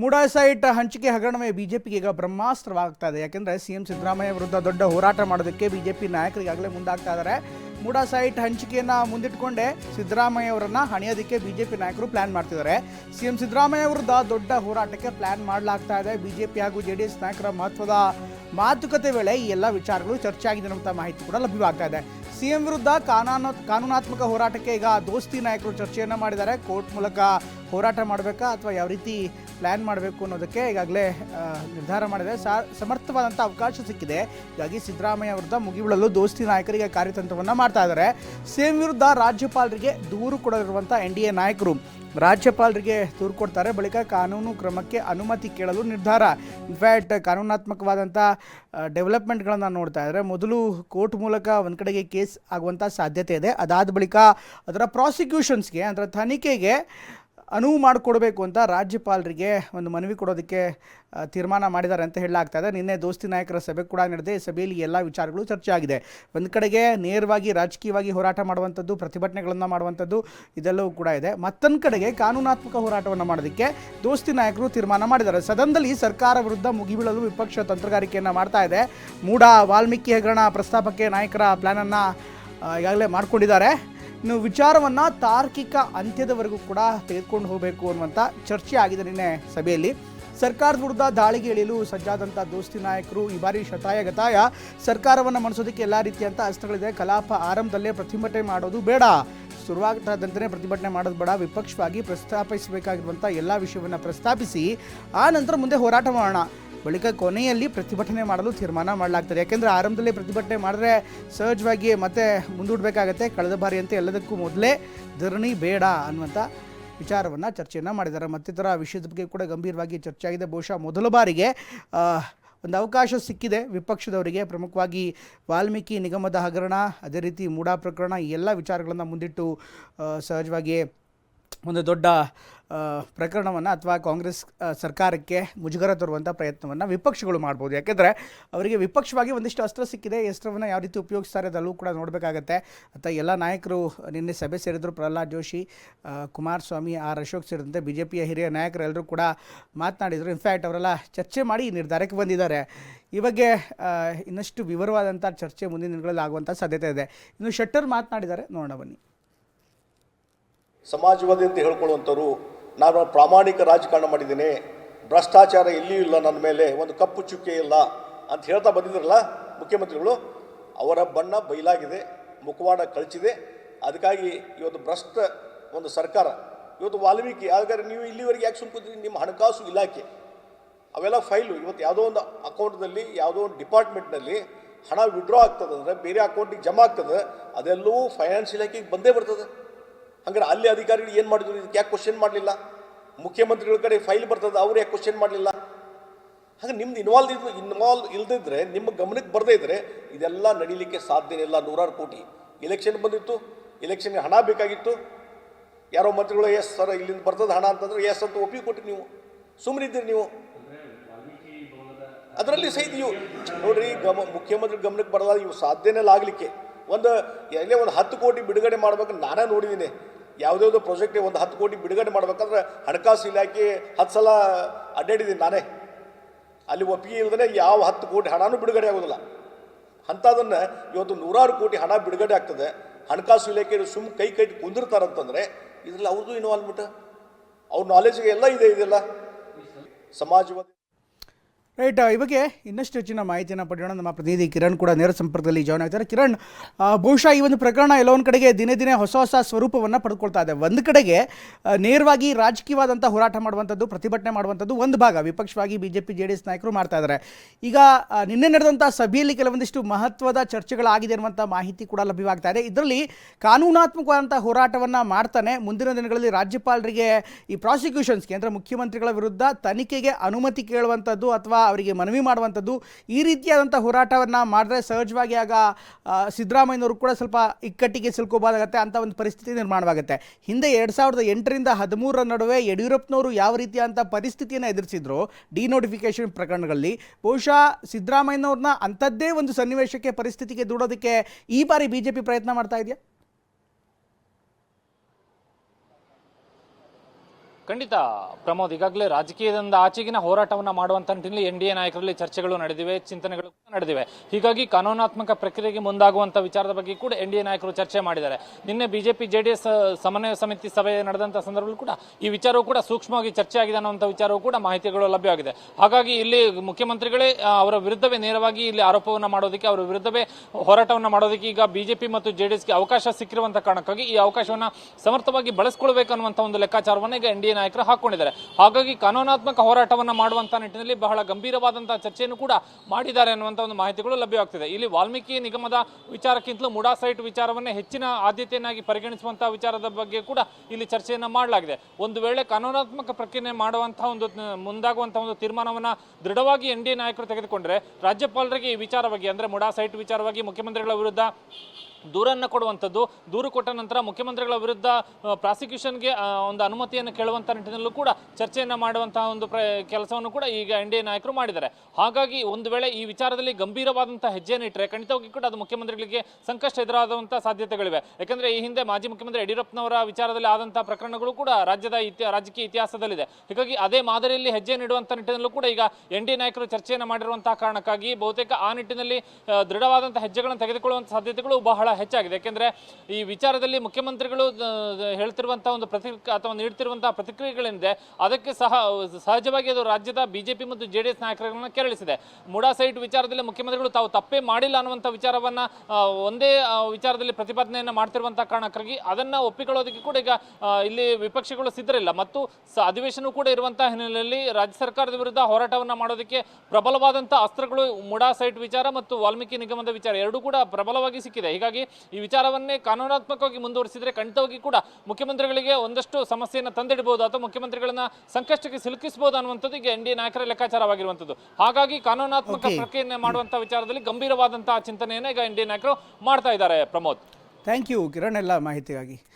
MUDA site ಹಂಚಿಕೆ ಹಗರಣವೇ ಬಿಜೆಪಿಗೆ ಈಗ ಬ್ರಹ್ಮಾಸ್ತ್ರವಾಗ್ತಾ ಇದೆ. ಯಾಕೆಂದ್ರೆ ಸಿಎಂ ಸಿದ್ದರಾಮಯ್ಯ ವಿರುದ್ಧ ದೊಡ್ಡ ಹೋರಾಟ ಮಾಡೋದಕ್ಕೆ ಬಿಜೆಪಿ ನಾಯಕರಿಗಾಗಲೇ ಮುಂದಾಗ್ತಾ ಇದ್ದಾರೆ ಮುಡಾ ಸೈಟ್ ಹಂಚಿಕೆಯನ್ನ ಮುಂದಿಟ್ಕೊಂಡೇ ಸಿದ್ದರಾಮಯ್ಯ ಅವರನ್ನ ಹಣಿಯೋದಕ್ಕೆ ಬಿಜೆಪಿ ನಾಯಕರು ಪ್ಲಾನ್ ಮಾಡ್ತಿದ್ದಾರೆ. ಸಿಎಂ ಸಿದ್ದರಾಮಯ್ಯ ವಿರುದ್ಧ ದೊಡ್ಡ ಹೋರಾಟಕ್ಕೆ ಪ್ಲಾನ್ ಮಾಡಲಾಗ್ತಾ ಇದೆ. ಬಿಜೆಪಿ ಹಾಗೂ ಜೆ ಡಿ ಎಸ್ ನಾಯಕರ ಮಹತ್ವದ ಮಾತುಕತೆ ವೇಳೆ ಈ ಎಲ್ಲ ವಿಚಾರಗಳು ಚರ್ಚೆ ಆಗಿದೆ ಅನ್ನುವಂಥ ಮಾಹಿತಿ ಕೂಡ ಲಭ್ಯವಾಗ್ತಾ ಇದೆ. ಸಿಎಂ ವಿರುದ್ಧ ಕಾನೂನು ಕಾನೂನಾತ್ಮಕ ಹೋರಾಟಕ್ಕೆ ಈಗ ದೋಸ್ತಿ ನಾಯಕರು ಚರ್ಚೆಯನ್ನು ಮಾಡಿದ್ದಾರೆ. ಕೋರ್ಟ್ ಮೂಲಕ ಹೋರಾಟ ಮಾಡಬೇಕಾ ಅಥವಾ ಯಾವ ರೀತಿ ಪ್ಲ್ಯಾನ್ ಮಾಡಬೇಕು ಅನ್ನೋದಕ್ಕೆ ಈಗಾಗಲೇ ನಿರ್ಧಾರ ಮಾಡಿದೆ. ಸಾ ಸಮರ್ಥವಾದಂಥ ಅವಕಾಶ ಸಿಕ್ಕಿದೆ. ಹೀಗಾಗಿ ಸಿದ್ದರಾಮಯ್ಯ ವಿರುದ್ಧ ಮುಗಿಬೀಳಲು ದೋಸ್ತಿ ನಾಯಕರಿಗೆ ಕಾರ್ಯತಂತ್ರವನ್ನು ಮಾಡ್ತಾ ಇದ್ದಾರೆ ಸಿಎಂ ವಿರುದ್ಧ ರಾಜ್ಯಪಾಲರಿಗೆ ದೂರು ಕೊಡಲಿರುವಂಥ ಎನ್ ಡಿ ಎ ನಾಯಕರು ರಾಜ್ಯಪಾಲರಿಗೆ ದೂರು ಕೊಡ್ತಾರೆ. ಬಳಿಕ ಕಾನೂನು ಕ್ರಮಕ್ಕೆ ಅನುಮತಿ ಕೇಳಲು ನಿರ್ಧಾರ. ಇನ್ಫ್ಯಾಕ್ಟ್ ಕಾನೂನಾತ್ಮಕವಾದಂಥ ಡೆವಲಪ್ಮೆಂಟ್ಗಳನ್ನು ನೋಡ್ತಾ ಇದ್ದಾರೆ ಮೊದಲು ಕೋರ್ಟ್ ಮೂಲಕ ಒಂದು ಕಡೆಗೆ ಕೇಸ್ ಆಗುವಂಥ ಸಾಧ್ಯತೆ ಇದೆ. ಅದಾದ ಬಳಿಕ ಅದರ ಪ್ರಾಸಿಕ್ಯೂಷನ್ಸ್ಗೆ ಅದರ ತನಿಖೆಗೆ ಅನುವು ಮಾಡಿಕೊಡ್ಬೇಕು ಅಂತ ರಾಜ್ಯಪಾಲರಿಗೆ ಒಂದು ಮನವಿ ಕೊಡೋದಕ್ಕೆ ತೀರ್ಮಾನ ಮಾಡಿದ್ದಾರೆ ಅಂತ ಹೇಳಲಾಗ್ತಾ ಇದೆ. ನಿನ್ನೆ ದೋಸ್ತಿ ನಾಯಕರ ಸಭೆ ಕೂಡ ನಡೆದಿದೆ. ಈ ಸಭೆಯಲ್ಲಿ ಎಲ್ಲ ವಿಚಾರಗಳು ಚರ್ಚೆ ಆಗಿದೆ ಒಂದು ಕಡೆಗೆ ನೇರವಾಗಿ ರಾಜಕೀಯವಾಗಿ ಹೋರಾಟ ಮಾಡುವಂಥದ್ದು, ಪ್ರತಿಭಟನೆಗಳನ್ನು ಮಾಡುವಂಥದ್ದು ಇದೆಲ್ಲವೂ ಕೂಡ ಇದೆ. ಮತ್ತೊಂದು ಕಡೆಗೆ ಕಾನೂನಾತ್ಮಕ ಹೋರಾಟವನ್ನು ಮಾಡೋದಕ್ಕೆ ದೋಸ್ತಿ ನಾಯಕರು ತೀರ್ಮಾನ ಮಾಡಿದ್ದಾರೆ. ಸದನದಲ್ಲಿ ಸರ್ಕಾರ ವಿರುದ್ಧ ಮುಗಿಬೀಳಲು ವಿಪಕ್ಷ ತಂತ್ರಗಾರಿಕೆಯನ್ನು ಮಾಡ್ತಾ ಇದೆ. ಮೂಡ ವಾಲ್ಮೀಕಿ ಹಗರಣ ಪ್ರಸ್ತಾಪಕ್ಕೆ ನಾಯಕರ ಪ್ಲ್ಯಾನನ್ನು ಈಗಾಗಲೇ ಮಾಡ್ಕೊಂಡಿದ್ದಾರೆ. ವಿಚಾರವನ್ನು ತಾರ್ಕಿಕ ಅಂತ್ಯದವರೆಗೂ ಕೂಡ ತೆಗೆದುಕೊಂಡು ಹೋಗಬೇಕು ಅನ್ನುವಂಥ ಚರ್ಚೆ ಆಗಿದೆ ನಿನ್ನೆ ಸಭೆಯಲ್ಲಿ. ಸರ್ಕಾರದ ವಿರುದ್ಧ ದಾಳಿಗೆ ಇಳಿಯಲು ಸಜ್ಜಾದಂಥ ದೋಸ್ತಿ ನಾಯಕರು ಈ ಬಾರಿ ಶತಾಯ ಗತಾಯ. ಸರ್ಕಾರವನ್ನು ಮಣಿಸೋದಕ್ಕೆ ಎಲ್ಲ ರೀತಿಯಂಥ ಅಸ್ತ್ರಗಳಿದೆ ಕಲಾಪ ಆರಂಭದಲ್ಲೇ ಪ್ರತಿಭಟನೆ ಮಾಡೋದು ಬೇಡ. ಶುರುವಾಗದಂತೆ ಪ್ರತಿಭಟನೆ ಮಾಡೋದು ಬೇಡ. ವಿಪಕ್ಷವಾಗಿ ಪ್ರಸ್ತಾಪಿಸಬೇಕಾಗಿರುವಂಥ ಎಲ್ಲ ವಿಷಯವನ್ನು ಪ್ರಸ್ತಾಪಿಸಿ, ಆ ನಂತರ ಮುಂದೆ ಹೋರಾಟ ಮಾಡೋಣ. ಬಳಿಕ ಕೊನೆಯಲ್ಲಿ ಪ್ರತಿಭಟನೆ ಮಾಡಲು ತೀರ್ಮಾನ ಮಾಡಲಾಗ್ತದೆ. ಯಾಕೆಂದರೆ ಆರಂಭದಲ್ಲಿ ಪ್ರತಿಭಟನೆ ಮಾಡಿದ್ರೆ ಸಹಜವಾಗಿ ಮತ್ತೆ ಮುಂದೂಡಬೇಕಾಗತ್ತೆ. ಕಳೆದ ಬಾರಿ ಅಂತ ಎಲ್ಲದಕ್ಕೂ ಮೊದಲೇ ಧರಣಿ ಬೇಡ ಅನ್ನುವಂಥ ವಿಚಾರವನ್ನು ಚರ್ಚೆಯನ್ನು ಮಾಡಿದ್ದಾರೆ. ಮತ್ತಿತರ ವಿಷಯದ ಬಗ್ಗೆ ಕೂಡ ಗಂಭೀರವಾಗಿ ಚರ್ಚೆ ಆಗಿದೆ ಬಹುಶಃ ಮೊದಲ ಬಾರಿಗೆ ಒಂದು ಅವಕಾಶ ಸಿಕ್ಕಿದೆ ವಿಪಕ್ಷದವರಿಗೆ. ಪ್ರಮುಖವಾಗಿ ವಾಲ್ಮೀಕಿ ನಿಗಮದ ಹಗರಣ, ಅದೇ ರೀತಿ ಮೂಡಾ ಪ್ರಕರಣ ಈ ಎಲ್ಲ ವಿಚಾರಗಳನ್ನು ಮುಂದಿಟ್ಟು ಸಹಜವಾಗಿಯೇ ಸಹಜವಾಗಿ ಒಂದು ದೊಡ್ಡ ಪ್ರಕರಣವನ್ನು ಅಥವಾ ಕಾಂಗ್ರೆಸ್ ಸರ್ಕಾರಕ್ಕೆ ಮುಜುಗರ ತರುವಂಥ ಪ್ರಯತ್ನವನ್ನು ವಿಪಕ್ಷಗಳು ಮಾಡ್ಬೋದು. ಯಾಕೆಂದರೆ ಅವರಿಗೆ ವಿಪಕ್ಷವಾಗಿ ಒಂದಿಷ್ಟು ಅಸ್ತ್ರ ಸಿಕ್ಕಿದೆ. ಈ ಅಸ್ತ್ರವನ್ನು ಯಾವ ರೀತಿ ಉಪಯೋಗಿಸ್ತಾರೆ ಅದಲ್ಲೂ ಕೂಡ ನೋಡಬೇಕಾಗತ್ತೆ. ಅಥವಾ ಎಲ್ಲ ನಾಯಕರು ನಿನ್ನೆ ಸಭೆ ಸೇರಿದ್ರು, ಪ್ರಹ್ಲಾದ್ ಜೋಶಿ ಕುಮಾರಸ್ವಾಮಿ, ಆರ್ ಅಶೋಕ್ ಸೇರಿದಂತೆ ಬಿ ಜೆ ಪಿಯ ಹಿರಿಯ ನಾಯಕರೆಲ್ಲರೂ ಕೂಡ ಮಾತನಾಡಿದರು. ಇನ್ಫ್ಯಾಕ್ಟ್ ಅವರೆಲ್ಲ ಚರ್ಚೆ ಮಾಡಿ ಈ ನಿರ್ಧಾರಕ್ಕೆ ಬಂದಿದ್ದಾರೆ. ಈ ಬಗ್ಗೆ ಇನ್ನಷ್ಟು ವಿವರವಾದಂಥ ಚರ್ಚೆ ಮುಂದಿನ ದಿನಗಳಲ್ಲಿ ಆಗುವಂಥ ಸಾಧ್ಯತೆ ಇದೆ. ಇನ್ನು ಶೆಟ್ಟರ್ ಮಾತನಾಡಿದ್ದಾರೆ. ನೋಡೋಣ ಬನ್ನಿ. ಸಮಾಜವಾದಿ ಅಂತ ಹೇಳ್ಕೊಳ್ಳುವಂಥವ್ರು, ನಾನು ಪ್ರಾಮಾಣಿಕ ರಾಜಕಾರಣ ಮಾಡಿದ್ದೀನಿ, ಭ್ರಷ್ಟಾಚಾರ ಎಲ್ಲಿಯೂ ಇಲ್ಲ ನನ್ನ ಮೇಲೆ, ಒಂದು ಕಪ್ಪು ಚುಕ್ಕೆ ಇಲ್ಲ ಅಂತ ಹೇಳ್ತಾ ಬಂದಿದ್ರಲ್ಲ ಮುಖ್ಯಮಂತ್ರಿಗಳು, ಅವರ ಬಣ್ಣ ಬಯಲಾಗಿದೆ, ಮುಖವಾಡ ಕಳಚಿದೆ. ಅದಕ್ಕಾಗಿ ಇವತ್ತು ಭ್ರಷ್ಟ ಒಂದು ಸರ್ಕಾರ, ಇವತ್ತು ವಾಲ್ಮೀಕಿ, ಹಾಗಾದ್ರೆ ನೀವು ಇಲ್ಲಿವರೆಗೆ ಯಾಕೆ ಸುಮ್ಕೋತೀರಿ? ನಿಮ್ಮ ಹಣಕಾಸು ಇಲಾಖೆ. ಅವೆಲ್ಲ ಫೈಲು. ಇವತ್ತು ಯಾವುದೋ ಒಂದು ಅಕೌಂಟ್ನಲ್ಲಿ, ಯಾವುದೋ ಒಂದು ಡಿಪಾರ್ಟ್ಮೆಂಟ್ನಲ್ಲಿ ಹಣ ವಿಡ್ರಾ ಆಗ್ತದೆ ಅಂದರೆ ಬೇರೆ ಅಕೌಂಟಿಗೆ ಜಮಾ ಆಗ್ತದೆ, ಅದೆಲ್ಲವೂ ಫೈನಾನ್ಸ್ ಇಲಾಖೆಗೆ ಬಂದೇ ಬರ್ತದೆ. ಹಂಗಾರೆ ಅಲ್ಲಿ ಅಧಿಕಾರಿಗಳು ಏನು ಮಾಡಿದ್ರು? ಇದಕ್ಕೆ ಯಾಕೆ ಕ್ವಶನ್ ಮಾಡಲಿಲ್ಲ? ಮುಖ್ಯಮಂತ್ರಿಗಳ ಕಡೆ ಫೈಲ್ ಬರ್ತದೆ, ಅವ್ರು ಯಾಕೆ ಕ್ವಶನ್ ಮಾಡಲಿಲ್ಲ? ಹಾಗೆ ನಿಮ್ದು ಇನ್ವಾಲ್ವ್ ಇದ್ದು ಇನ್ವಾಲ್ವ್ ಇಲ್ದಿದ್ರೆ, ನಿಮ್ಮ ಗಮನಕ್ಕೆ ಬರದೇ ಇದ್ರೆ ಇದೆಲ್ಲ ನಡೀಲಿಕ್ಕೆ ಸಾಧ್ಯನೇ ಇಲ್ಲ, ನೂರಾರು ಕೋಟಿ. ಎಲೆಕ್ಷನ್ ಬಂದಿತ್ತು ಎಲೆಕ್ಷನ್ಗೆ ಹಣ ಬೇಕಾಗಿತ್ತು. ಯಾರೋ ಮಂತ್ರಿಗಳು, ಎಸ್ ಸರ್, ಇಲ್ಲಿಂದ ಬರ್ತದೆ ಹಣ ಅಂತಂದ್ರೆ, ಎಸ್ ಅಂತ ಒಪ್ಪಿಗೆ ಕೊಟ್ಟು ನೀವು. ಸುಮ್ಮನಿದ್ದೀರಿ ನೀವು. ಅದರಲ್ಲಿ ಸಹಿತ ಇವು ನೋಡ್ರಿ, ಗಮ ಮುಖ್ಯಮಂತ್ರಿ ಗಮನಕ್ಕೆ ಬರಲ್ಲ, ಇವು ಸಾಧ್ಯನೇ ಆಗಲಿಕ್ಕೆ. ಒಂದು ಎಲ್ಲೇ ಒಂದು ಹತ್ತು ಕೋಟಿ ಬಿಡುಗಡೆ ಮಾಡ್ಬೇಕು ನಾನೇ ನೋಡಿದ್ದೀನಿ ಯಾವುದ್ಯಾವುದೋ ಪ್ರಾಜೆಕ್ಟ್ ಒಂದು ಹತ್ತು ಕೋಟಿ ಬಿಡುಗಡೆ ಮಾಡ್ಬೇಕಂದ್ರೆ ಹಣಕಾಸು ಇಲಾಖೆ ಹತ್ತು ಸಲ ಅಡ್ಡಾಡಿದ್ದೀನಿ ನಾನೇ. ಅಲ್ಲಿ ಒಪ್ಪಿಗೆ ಇಲ್ಲದೇ ಯಾವ ಹತ್ತು ಕೋಟಿ ಹಣನೂ ಬಿಡುಗಡೆ ಆಗೋದಿಲ್ಲ. ಅಂಥದನ್ನು ಇವತ್ತು ನೂರಾರು ಕೋಟಿ ಹಣ ಬಿಡುಗಡೆ ಆಗ್ತದೆ. ಹಣಕಾಸು ಇಲಾಖೆ ಸುಮ್ಮ ಕೈ ಕೈ ಕುಂದಿರ್ತಾರಂತಂದ್ರೆ ಇದರಲ್ಲಿ ಅವ್ರದ್ದು ಇನ್ವಾಲ್ವ್ಮೆಂಟ್ ಅವ್ರ ನಾಲೆಜ್ಗೆ ಎಲ್ಲ ಇದೆ ಇದೆಲ್ಲ. ಸಮಾಜವಾದಿ ರೈಟ್ ಈ ಬಗ್ಗೆ ಇನ್ನಷ್ಟು ಹೆಚ್ಚಿನ ಮಾಹಿತಿಯನ್ನು ಪಡೆಯೋಣ. ನಮ್ಮ ಪ್ರತಿನಿಧಿ ಕಿರಣ್ ಕೂಡ ನೇರ ಸಂಪರ್ಕದಲ್ಲಿ ಜಾಯ್ನ್ ಆಗ್ತಾರೆ. ಕಿರಣ್ ಬಹುಶಃ ಈ ಒಂದು ಪ್ರಕರಣ ಎಲ್ಲ ಒಂದು ಕಡೆಗೆ ದಿನೇ ದಿನೇ ಹೊಸ ಹೊಸ ಸ್ವರೂಪವನ್ನು ಪಡೆದುಕೊಳ್ತಾ ಇದೆ. ಒಂದು ಕಡೆಗೆ ನೇರವಾಗಿ ರಾಜಕೀಯವಾದಂಥ ಹೋರಾಟ ಮಾಡುವಂಥದ್ದು, ಪ್ರತಿಭಟನೆ ಮಾಡುವಂಥದ್ದು ಒಂದು ಭಾಗ. ವಿಪಕ್ಷವಾಗಿ B J P J D S ನಾಯಕರು ಮಾಡ್ತಾ ಇದ್ದಾರೆ ಈಗ ನಿನ್ನೆ ನಡೆದಂಥ ಸಭೆಯಲ್ಲಿ ಕೆಲವೊಂದಿಷ್ಟು ಮಹತ್ವದ ಚರ್ಚೆಗಳಾಗಿದೆ ಅನ್ನುವಂಥ ಮಾಹಿತಿ ಕೂಡ ಲಭ್ಯವಾಗ್ತಾ ಇದೆ. ಇದರಲ್ಲಿ ಕಾನೂನಾತ್ಮಕವಾದಂಥ ಹೋರಾಟವನ್ನು ಮಾಡ್ತಾನೆ. ಮುಂದಿನ ದಿನಗಳಲ್ಲಿ ರಾಜ್ಯಪಾಲರಿಗೆ ಈ ಪ್ರಾಸಿಕ್ಯೂಷನ್ಸ್ಗೆ ಅಂದರೆ ಮುಖ್ಯಮಂತ್ರಿಗಳ ವಿರುದ್ಧ ತನಿಖೆಗೆ ಅನುಮತಿ ಕೇಳುವಂಥದ್ದು ಅಥವಾ ಅವರಿಗೆ ಮನವಿ ಮಾಡುವಂಥದ್ದು. ಈ ರೀತಿಯಾದಂಥ ಹೋರಾಟವನ್ನು ಮಾಡಿದ್ರೆ ಸಹಜವಾಗಿ ಆಗ ಸಿದ್ದರಾಮಯ್ಯನವರು ಕೂಡ ಸ್ವಲ್ಪ ಇಕ್ಕಟ್ಟಿಗೆ ಸಿಲ್ಕೋಬೋದಾಗತ್ತೆ ಅಂತ ಒಂದು ಪರಿಸ್ಥಿತಿ ನಿರ್ಮಾಣವಾಗುತ್ತೆ. ಹಿಂದೆ ಎರಡು ಸಾವಿರದ ಎಂಟರಿಂದ ಹದಿಮೂರರ ನಡುವೆ ಯಡಿಯೂರಪ್ಪನವರು ಯಾವ ರೀತಿಯಾದಂಥ ಪರಿಸ್ಥಿತಿಯನ್ನು ಎದುರಿಸಿದ್ರು ಡಿನೋಟಿಫಿಕೇಶನ್ ಪ್ರಕರಣಗಳಲ್ಲಿ ಬಹುಶಃ ಸಿದ್ದರಾಮಯ್ಯನವ್ರನ್ನ ಅಂಥದ್ದೇ ಒಂದು ಸನ್ನಿವೇಶಕ್ಕೆ, ಪರಿಸ್ಥಿತಿಗೆ ದೂಡೋದಕ್ಕೆ ಈ ಬಾರಿ ಬಿ ಪ್ರಯತ್ನ ಮಾಡ್ತಾ ಇದೆಯಾ? ಖಂಡಿತ ಪ್ರಮೋದ್, ಈಗಾಗಲೇ ರಾಜಕೀಯದಿಂದ ಆಚೆಗಿನ ಹೋರಾಟವನ್ನ ಮಾಡುವಂತ ನಿಟ್ಟಿನಲ್ಲಿ ಎನ್ ಡಿಎ ನಾಯಕರಲ್ಲಿ ಚರ್ಚೆಗಳು ನಡೆದಿವೆ, ಚಿಂತನೆಗಳು ನಡೆದಿವೆ. ಹೀಗಾಗಿ ಕಾನೂನಾತ್ಮಕ ಪ್ರಕ್ರಿಯೆಗೆ ಮುಂದಾಗುವಂತ ವಿಚಾರದ ಬಗ್ಗೆ ಕೂಡ ಎನ್ ಡಿ ನಾಯಕರು ಚರ್ಚೆ ಮಾಡಿದ್ದಾರೆ. ನಿನ್ನೆ ಬಿಜೆಪಿ, ಜೆಡಿಎಸ್ ಸಮನ್ವಯ ಸಮಿತಿ ಸಭೆ ನಡೆದಂತ ಸಂದರ್ಭದಲ್ಲಿ ಕೂಡ ಈ ವಿಚಾರವು ಕೂಡ ಸೂಕ್ಷ್ಮವಾಗಿ ಚರ್ಚೆ ಆಗಿದೆ ಅನ್ನುವಂಥ ವಿಚಾರವೂ ಕೂಡ ಮಾಹಿತಿಗಳು ಲಭ್ಯವಾಗಿದೆ. ಹಾಗಾಗಿ ಇಲ್ಲಿ ಮುಖ್ಯಮಂತ್ರಿಗಳೇ ಅವರ ವಿರುದ್ಧವೇ ನೇರವಾಗಿ ಇಲ್ಲಿ ಆರೋಪವನ್ನು ಮಾಡೋದಕ್ಕೆ, ಅವರ ವಿರುದ್ಧವೇ ಹೋರಾಟವನ್ನು ಮಾಡೋದಕ್ಕೆ ಈಗ ಬಿಜೆಪಿ ಮತ್ತು ಜೆಡಿಎಸ್ಗೆ ಅವಕಾಶ ಸಿಕ್ಕಿರುವಂತಹ ಕಾರಣಕ್ಕಾಗಿ ಈ ಅವಕಾಶವನ್ನ ಸಮರ್ಥವಾಗಿ ಬಳಸಿಕೊಳ್ಬೇಕು ಅನ್ನುವಂಥ ಒಂದು ಲೆಕ್ಕಾಚಾರವನ್ನ ಈಗ ಎನ್ ಡಿ ನಾಯಕರು ಹಾಕೊಂಡಿದ್ದಾರೆ. ಹಾಗಾಗಿ ಕಾನೂನಾತ್ಮಕ ಹೋರಾಟವನ್ನು ಮಾಡುವಂತಹ ನಿಟ್ಟಿನಲ್ಲಿ ಬಹಳ ಗಂಭೀರವಾದಂತಹ ಚರ್ಚೆಯನ್ನು ಕೂಡ ಮಾಡಿದ್ದಾರೆ ಅನ್ನುವಂಥ ಒಂದು ಮಾಹಿತಿಗಳು ಲಭ್ಯವಾಗ್ತಿದೆ. ಇಲ್ಲಿ ವಾಲ್ಮೀಕಿ ನಿಗಮದ ವಿಚಾರಕ್ಕಿಂತಲೂ ಮುಡಾ ಸೈಟ್ ವಿಚಾರವನ್ನೇ ಹೆಚ್ಚಿನ ಆದ್ಯತೆಯನ್ನಾಗಿ ಪರಿಗಣಿಸುವಂತಹ ವಿಚಾರದ ಬಗ್ಗೆ ಕೂಡ ಇಲ್ಲಿ ಚರ್ಚೆಯನ್ನು ಮಾಡಲಾಗಿದೆ. ಒಂದು ವೇಳೆ ಕಾನೂನಾತ್ಮಕ ಪ್ರಕ್ರಿಯೆ ಮಾಡುವಂತಹ ಒಂದು ಮುಂದಾಗುವಂತಹ ಒಂದು ತೀರ್ಮಾನವನ್ನು ದೃಢವಾಗಿ ಎನ್ ಡಿ ನಾಯಕರು ತೆಗೆದುಕೊಂಡ್ರೆ ರಾಜ್ಯಪಾಲರಿಗೆ ಈ ವಿಚಾರವಾಗಿ, ಅಂದರೆ ಅಂದ್ರೆ ಮುಡಾ ಸೈಟ್ ವಿಚಾರವಾಗಿ ಮುಖ್ಯಮಂತ್ರಿಗಳ ವಿರುದ್ಧ ದೂರನ್ನು ಕೊಡುವಂಥದ್ದು, ದೂರು ಕೊಟ್ಟ ನಂತರ ಮುಖ್ಯಮಂತ್ರಿಗಳ ವಿರುದ್ಧ ಪ್ರಾಸಿಕ್ಯೂಷನ್ಗೆ ಒಂದು ಅನುಮತಿಯನ್ನು ಕೇಳುವಂಥ ನಿಟ್ಟಿನಲ್ಲೂ ಕೂಡ ಚರ್ಚೆಯನ್ನು ಮಾಡುವಂತಹ ಒಂದು ಪ್ರ ಕೆಲಸವನ್ನು ಕೂಡ ಈಗ ಎನ್ ನಾಯಕರು ಮಾಡಿದ್ದಾರೆ. ಹಾಗಾಗಿ ಒಂದು ವೇಳೆ ಈ ವಿಚಾರದಲ್ಲಿ ಗಂಭೀರವಾದಂತಹ ಹೆಜ್ಜೆಯನ್ನು ಇಟ್ಟರೆ ಖಂಡಿತವಾಗಿ ಕೂಡ ಅದು ಮುಖ್ಯಮಂತ್ರಿಗಳಿಗೆ ಸಂಕಷ್ಟ ಎದುರಾದಂತಹ ಸಾಧ್ಯತೆಗಳಿವೆ. ಯಾಕಂದ್ರೆ ಈ ಹಿಂದೆ ಮಾಜಿ ಮುಖ್ಯಮಂತ್ರಿ ಯಡಿಯೂರಪ್ಪನವರ ವಿಚಾರದಲ್ಲಿ ಆದಂತಹ ಪ್ರಕರಣಗಳು ಕೂಡ ರಾಜ್ಯದ ರಾಜಕೀಯ ಇತಿಹಾಸದಲ್ಲಿದೆ. ಹೀಗಾಗಿ ಅದೇ ಮಾದರಿಯಲ್ಲಿ ಹೆಜ್ಜೆ ನೀಡುವಂಥ ನಿಟ್ಟಿನಲ್ಲೂ ಕೂಡ ಈಗ ಎನ್ ನಾಯಕರು ಚರ್ಚೆಯನ್ನು ಮಾಡಿರುವಂತಹ ಕಾರಣಕ್ಕಾಗಿ ಬಹುತೇಕ ಆ ನಿಟ್ಟಿನಲ್ಲಿ ದೃಢವಾದಂತಹ ಹೆಜ್ಜೆಗಳನ್ನು ತೆಗೆದುಕೊಳ್ಳುವಂಥ ಸಾಧ್ಯತೆಗಳು ಬಹಳ ಹೆಚ್ಚಾಗಿದೆ. ಯಾಕೆಂದ್ರೆ ಈ ವಿಚಾರದಲ್ಲಿ ಮುಖ್ಯಮಂತ್ರಿಗಳು ಹೇಳ್ತಿರುವಂತಹ ಒಂದು ಪ್ರತಿ ಅಥವಾ ನೀಡ್ತಿರುವಂತಹ ಪ್ರತಿಕ್ರಿಯೆಗಳೇನಿದೆ ಅದಕ್ಕೆ ಸಹ ಸಹಜವಾಗಿ ಅದು ರಾಜ್ಯದ ಬಿಜೆಪಿ ಮತ್ತು ಜೆ ಡಿ ಕೆರಳಿಸಿದೆ. ಮುಡಾ ಸೈಟ್ ವಿಚಾರದಲ್ಲಿ ಮುಖ್ಯಮಂತ್ರಿಗಳು ತಾವು ತಪ್ಪೇ ಮಾಡಿಲ್ಲ ಅನ್ನುವಂಥ ವಿಚಾರವನ್ನ ಒಂದೇ ವಿಚಾರದಲ್ಲಿ ಪ್ರತಿಪಾದನೆಯನ್ನು ಮಾಡ್ತಿರುವಂತಹ ಕಾರಣಕ್ಕಾಗಿ ಅದನ್ನ ಒಪ್ಪಿಕೊಳ್ಳೋದಕ್ಕೆ ಕೂಡ ಈಗ ಇಲ್ಲಿ ವಿಪಕ್ಷಗಳು ಸಿದ್ಧರಿಲ್ಲ. ಮತ್ತು ಅಧಿವೇಶನ ಕೂಡ ಇರುವಂತಹ ಹಿನ್ನೆಲೆಯಲ್ಲಿ ರಾಜ್ಯ ಸರ್ಕಾರದ ವಿರುದ್ಧ ಹೋರಾಟವನ್ನ ಮಾಡೋದಕ್ಕೆ ಪ್ರಬಲವಾದಂತಹ ಅಸ್ತ್ರಗಳು, ಮುಡಾ ಸೈಟ್ ವಿಚಾರ ಮತ್ತು ವಾಲ್ಮೀಕಿ ನಿಗಮದ ವಿಚಾರ ಎರಡೂ ಕೂಡ ಪ್ರಬಲವಾಗಿ ಸಿಕ್ಕಿದೆ. ಹೀಗಾಗಿ ಈ ವಿಚಾರವನ್ನೇ ಕಾನೂನಾತ್ಮಕವಾಗಿ ಮುಂದುವರಿಸಿದ್ರೆ ಖಂಡಿತವಾಗಿ ಕೂಡ ಮುಖ್ಯಮಂತ್ರಿಗಳಿಗೆ ಒಂದಷ್ಟು ಸಮಸ್ಯೆಯನ್ನು ತಂದಿಡಬಹುದು. ಅಥವಾ ಮುಖ್ಯಮಂತ್ರಿಗಳನ್ನ ಸಂಕಷ್ಟಕ್ಕೆ ಸಿಲುಕಿಸಬಹುದು ಅನ್ನುವಂಥದ್ದು ಈಗ ಎನ್ ಡಿ ನಾಯಕರ ಲೆಕ್ಕಾಚಾರವಾಗಿರುವಂಥದ್ದು. ಹಾಗಾಗಿ ಕಾನೂನಾತ್ಮಕ ಪ್ರಕ್ರಿಯೆ ಮಾಡುವಂತಹ ವಿಚಾರದಲ್ಲಿ ಗಂಭೀರವಾದಂತಹ ಚಿಂತನೆಯನ್ನ ಈಗ ಎನ್ ಡಿ ನಾಯಕರು ಮಾಡ್ತಾ ಇದ್ದಾರೆ ಪ್ರಮೋದ್. ಥ್ಯಾಂಕ್ ಯು ಕಿರಣ್ ಎಲ್ಲ ಮಾಹಿತಿಗಾಗಿ.